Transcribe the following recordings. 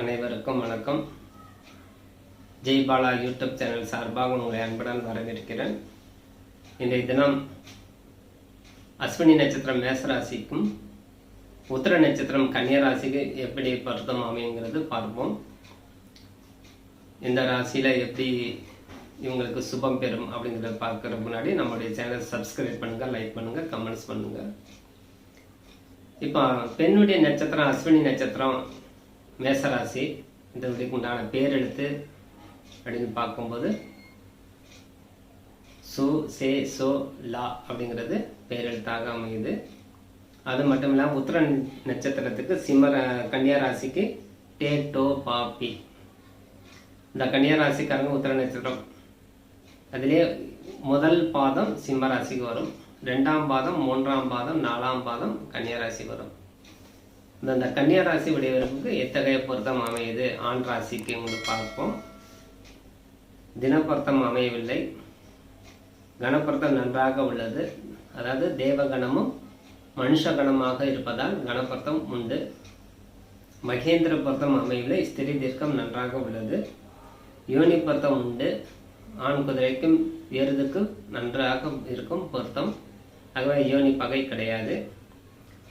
அனைவருக்கும் வணக்கம். Jai Bala YouTube channel சார்பாக உங்களை அன்புடன் வரவேற்கிறேன். இன்றைய தினம் அஸ்வினி நட்சத்திரம் மேசராசிக்கும் உத்திர நட்சத்திரம் கன்னியராசிக்கு எப்படி பொருத்தம் அமையுங்கிறது பார்ப்போம். இந்த ராசியில் எப்படி இவங்களுக்கு சுபம் பெறும் அப்படிங்கிறத பார்க்குற முன்னாடி நம்மளுடைய சேனல் சப்ஸ்கிரைப் பண்ணுங்கள் லைக் பண்ணுங்கள் கமெண்ட்ஸ் பண்ணுங்கள் இப்போ பெண்ணுடைய நட்சத்திரம் அஸ்வினி நட்சத்திரம் மேசராசி இந்த வரைக்கும் உண்டான பேரெழுத்து அப்படின்னு பார்க்கும்போது சு சே சோ லா அப்படிங்கிறது பேரெழுத்தாக அமையுது. அது மட்டும் இல்லாமல் உத்தர நட்சத்திரத்துக்கு சிம்ம கன்னியா ராசிக்கு டே டோ பாப்பி இந்த கன்னியா ராசிக்காரங்க உத்தர நட்சத்திரம். அதிலே முதல் பாதம் சிம்ம ராசிக்கு வரும். ரெண்டாம் பாதம் மூன்றாம் பாதம் நாலாம் பாதம் கன்னியா வரும். இந்த கன்னியா ராசி உடையவர்களுக்கு எத்தகைய பொருத்தம் அமையுது? ஆண் ராசிக்கு உங்களுக்கு பார்ப்போம். தினப்பொருத்தம் அமையவில்லை. கணப்பொருத்தம் நன்றாக உள்ளது. அதாவது தேவகணமும் மனுஷ கணமாக இருப்பதால் கணப்பொருத்தம் உண்டு. மகேந்திர பொருத்தம் அமையவில்லை. ஸ்திரி தீர்க்கம் நன்றாக உள்ளது. யோனி பொருத்தம் உண்டு. ஆண் குதிரைக்கும் எருதுக்கும் நன்றாக இருக்கும் பொருத்தம். ஆகவே யோனி பகை கிடையாது.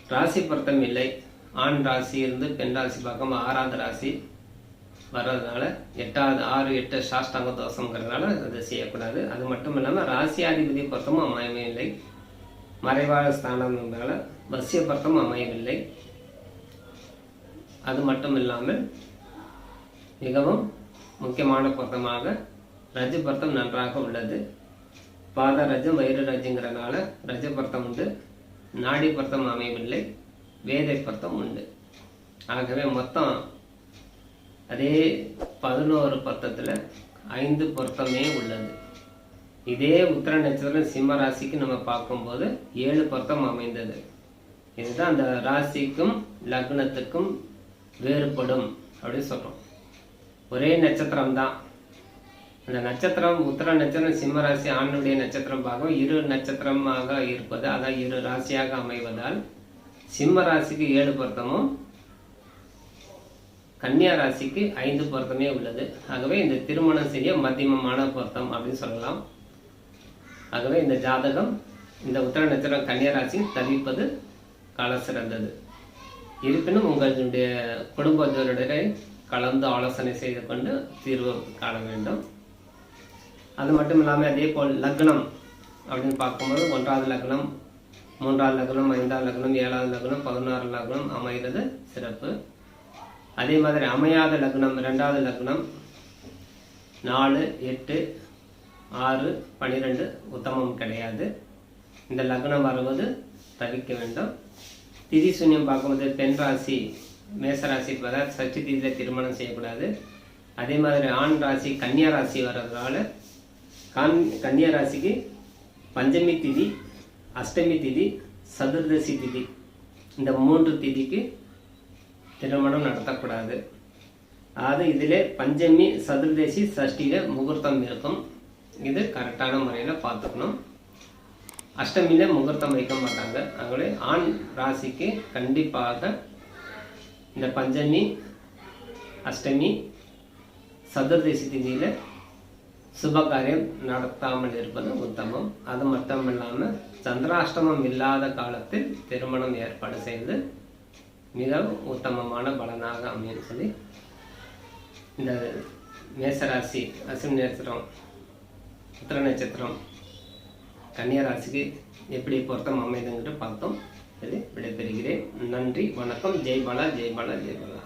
ராசி பொருத்தம் இல்லை. ஆண் ராசி இருந்து பெண் ராசி பக்கம் ஆறாவது ராசி வர்றதுனால எட்டாவது ஆறு எட்டு சாஷ்டாங்க தோஷங்கிறதுனால அதை செய்யக்கூடாது. அது மட்டும் இல்லாமல் ராசியாதிபதி பொருத்தமும் அமையவில்லை. மறைவாழ ஸ்தானம்னால வசிய பொருத்தம் அமையவில்லை. அது மட்டும் இல்லாமல் மிகவும் முக்கியமான பொருத்தமாக ரஜ பொருத்தம் நன்றாக உள்ளது. பாத ரஜம் வயிறு ரஜங்கிறனால ரஜ பொருத்தம் உண்டு. நாடி பொருத்தம் அமையவில்லை. வேதை பத்தம் உண்டு. ஆகவே மொத்தம் அதே பதினோரு பத்தத்தில் ஐந்து பொருத்தமே உள்ளது. இதே உத்தர நட்சத்திரம் சிம்ம ராசிக்கு நம்ம பார்க்கும்போது ஏழு பொருத்தம் அமைந்தது. இதுதான் அந்த ராசிக்கும் லக்னத்துக்கும் வேறுபடும் அப்படின்னு சொல்கிறோம் ஒரே நட்சத்திரம் தான் அந்த நட்சத்திரம் உத்தர நட்சத்திரம் சிம்ம ராசி ஆணுடைய நட்சத்திரம் பாகம் இரு நட்சத்திரமாக இருப்பது அதான் இரு ராசியாக அமைவதால் சிம்ம ராசிக்கு ஏழு பொருத்தமும் கன்னியா ராசிக்கு ஐந்து பொருத்தமே உள்ளது. ஆகவே இந்த திருமணம் செய்ய மத்தியமமான பொருத்தம் அப்படின்னு சொல்லலாம். ஆகவே இந்த ஜாதகம் இந்த உத்தர நட்சத்திரம் கன்னியா ராசி தவிப்பது கால சிறந்தது. இருப்பினும் உங்களுடைய குடும்பத்தினருடைய கலந்து ஆலோசனை செய்து கொண்டு தீர்வு காண வேண்டும். அது மட்டும் இல்லாமல் அதே போல் லக்னம் அப்படின்னு பார்க்கும்போது ஒன்றாவது லக்னம் மூன்றாவது லக்னம் ஐந்தாம் லக்னம் ஏழாவது லக்னம் பதினாறு லக்னம் அமைகிறது சிறப்பு. அதே மாதிரி அமையாத லக்னம் ரெண்டாவது லக்னம் நாலு எட்டு ஆறு பன்னிரெண்டு உத்தமம் கிடையாது. இந்த லக்னம் வருவது தவிர்க்க வேண்டும். திதி சூன்யம் பார்க்கும்போது பெண் ராசி மேசராசி அதாவது சஷ்டி திதியில் திருமணம் செய்யக்கூடாது. அதே மாதிரி ஆண் ராசி கன்னியா ராசி வர்றதுனால கன் கன்னியா ராசிக்கு பஞ்சமி திதி அஷ்டமி திதி சதுர்தசி திதி. இந்த மூன்று திதிக்கு திருமணம் நடத்தக்கூடாது. அதாவது இதில் பஞ்சமி சதுர்தசி சஷ்டியில் முகூர்த்தம் இருக்கும். இது கரெக்டான முறையில் பார்த்துக்கணும். அஷ்டமியில் முகூர்த்தம் வைக்க மாட்டாங்க. ஆகவே ஆண் ராசிக்கு கண்டிப்பாக இந்த பஞ்சமி அஷ்டமி சதுர்தசி திதியில் சுபகாரியம் நடத்தாமல் இருப்பது உத்தமம். அது மட்டும் இல்லாமல் சந்திராஷ்டமம் இல்லாத காலத்தில் திருமணம் ஏற்பாடு செய்து மிகவும் உத்தமமான பலனாக அமையும் சொல்லி இந்த மேசராசி அசிம் நட்சத்திரம் உத்திர நட்சத்திரம் கன்னியராசிக்கு எப்படி பொருத்தம் அமைதுங்கிட்டு பார்த்தோம். இது விடைபெறுகிறேன். நன்றி வணக்கம். ஜெய் பாலா ஜெய் பாலா ஜெய் பாலா.